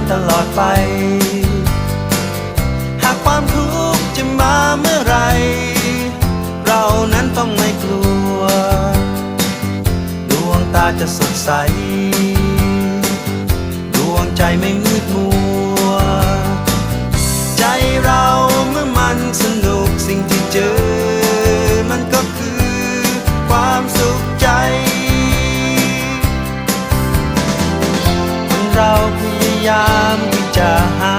านตลอดไป หากความทุกข์จะมาเมื่อไร เรานั้นต้องไม่กลัว ดวงตาจะสดใส ดวงใจไม่มืดมัว ใจเราเมื่อมันสนุกสิ่งที่เจอ มันก็คือความสุขใจเราพยายาม shine.